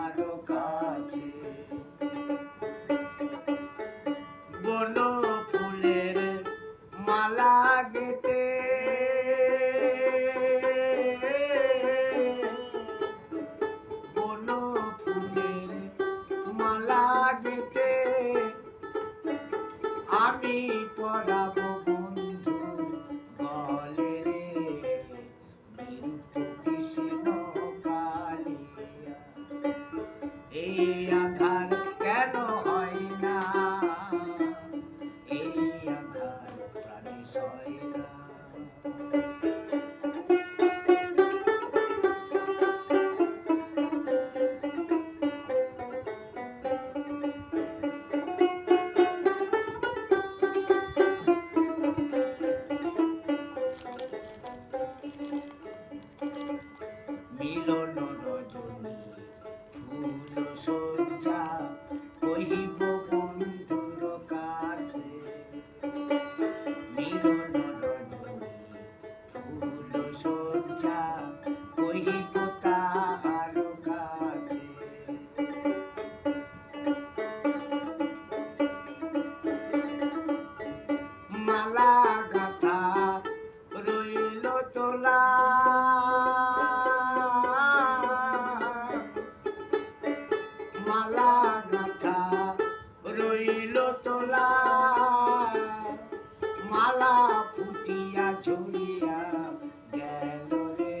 আরও কাছে। ফুলের মালা গেতে Bye. মালা গাথা রইল তোলা মালা ফুটিয়া ঝরিয়া গেল রে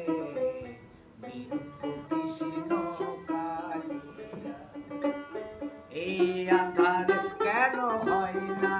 এই আধার কেন হয় না?